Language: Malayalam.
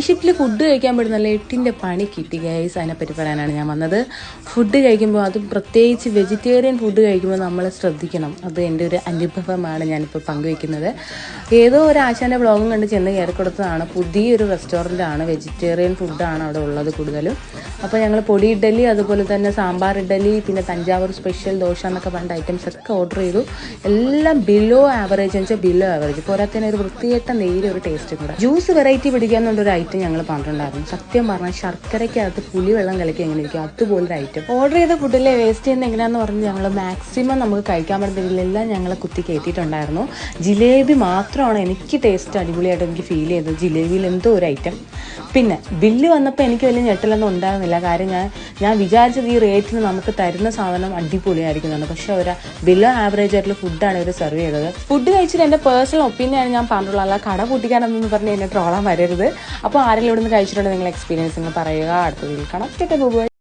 ഷിപ്പിൽ ഫുഡ് കഴിക്കാൻ പറ്റുന്ന എട്ടിന്റെ പണി കിട്ടി ഗൈസ് അതിനെപ്പറ്റി പറയാനാണ് ഞാൻ വന്നത്. ഫുഡ് കഴിക്കുമ്പോൾ അതും പ്രത്യേകിച്ച് വെജിറ്റേറിയൻ ഫുഡ് കഴിക്കുമ്പോൾ നമ്മൾ ശ്രദ്ധിക്കണം. അത് എന്റെ ഒരു അനുഭവമാണ് ഞാനിപ്പോൾ പങ്കുവയ്ക്കുന്നത് ഏതോ ഒരു ആശാന്റെ ബ്ലോഗും കണ്ട് ചെന്ന് കയറി കൊടുത്തതാണ്. പുതിയൊരു റെസ്റ്റോറന്റ് ആണ്. വെജിറ്റേറിയൻ ഫുഡാണ് അവിടെ ഉള്ളത് കൂടുതലും. അപ്പോൾ ഞങ്ങൾ പൊടി ഇഡ്ഡലി അതുപോലെ തന്നെ സാമ്പാർ ഇഡ്ഡലി പിന്നെ തഞ്ചാവൂർ സ്പെഷ്യൽ ദോശ എന്നൊക്കെ പറഞ്ഞ ഐറ്റംസ് ഒക്കെ ഓർഡർ ചെയ്തു. എല്ലാം ബിലോ ആവറേജ് എന്ന് വെച്ചാൽ ബിലോ ആവറേജ് പോരാത്തതിന് ഒരു വൃത്തിയേറ്റ നേരിയ ഒരു ടേസ്റ്റ് കൂടെ. ജ്യൂസ് വെറൈറ്റി പിടിക്കാന്നുള്ളൊരു ഐറ്റം ഞങ്ങൾ പറഞ്ഞിട്ടുണ്ടായിരുന്നു. സത്യം പറഞ്ഞാൽ ശർക്കരയ്ക്കകത്ത് പുളിവെള്ളം കലക്കി എങ്ങനെ ഇരിക്കും? അതുപോലൊരു ഐറ്റം ഓർഡർ ചെയ്ത ഫുഡിലെ വേസ്റ്റ് ചെയ്യുന്ന എങ്ങനെയാന്ന് പറഞ്ഞ് ഞങ്ങൾ മാക്സിമം നമുക്ക് കഴിക്കാൻ പറ്റുന്നതിലെല്ലാം ഞങ്ങൾ കുത്തി കയറ്റിയിട്ടുണ്ടായിരുന്നു ജിലേബി മാത്രമാണ് എനിക്ക് ടേസ്റ്റ് അടിപൊളിയായിട്ട് എനിക്ക് ഫീൽ ചെയ്തത്. ജിലേബിയിൽ എന്തോ ഒരു ഐറ്റം പിന്നെ ബില്ല് വന്നപ്പോൾ എനിക്ക് വലിയ ഞെട്ടലൊന്നും ഉണ്ടായിരുന്നില്ല കാര്യം ഞാൻ ഞാൻ വിചാരിച്ചത് ഈ റേറ്റിന് നമുക്ക് തരുന്ന സാധനം അടിപൊളിയായിരിക്കും അടിപൊളിയായിരിക്കുന്നതാണ് പക്ഷെ അവർ ബില്ലോ ആവറേജ് ആയിട്ടുള്ള ഫുഡാണ് ഇവർ സെർവ് ചെയ്തത്. ഫുഡ് കഴിച്ചിട്ട് എന്റെ പേഴ്സണൽ ഒപ്പീനിയനാണ് ഞാൻ പറഞ്ഞുള്ളൂ അല്ല കട പൊട്ടിക്കാനെന്ന് പറഞ്ഞ് എന്നെ ട്രോളാൻ വരരുത്. അപ്പോൾ ആരെങ്കിലും ഇവിടുന്ന് കഴിച്ചിട്ടുണ്ടെങ്കിൽ നിങ്ങൾ എക്സ്പീരിയൻസ് നിങ്ങൾ പറയുക. അടുത്ത വീട്ടിൽ കാണാം. കേട്ടോ ബോബോയ്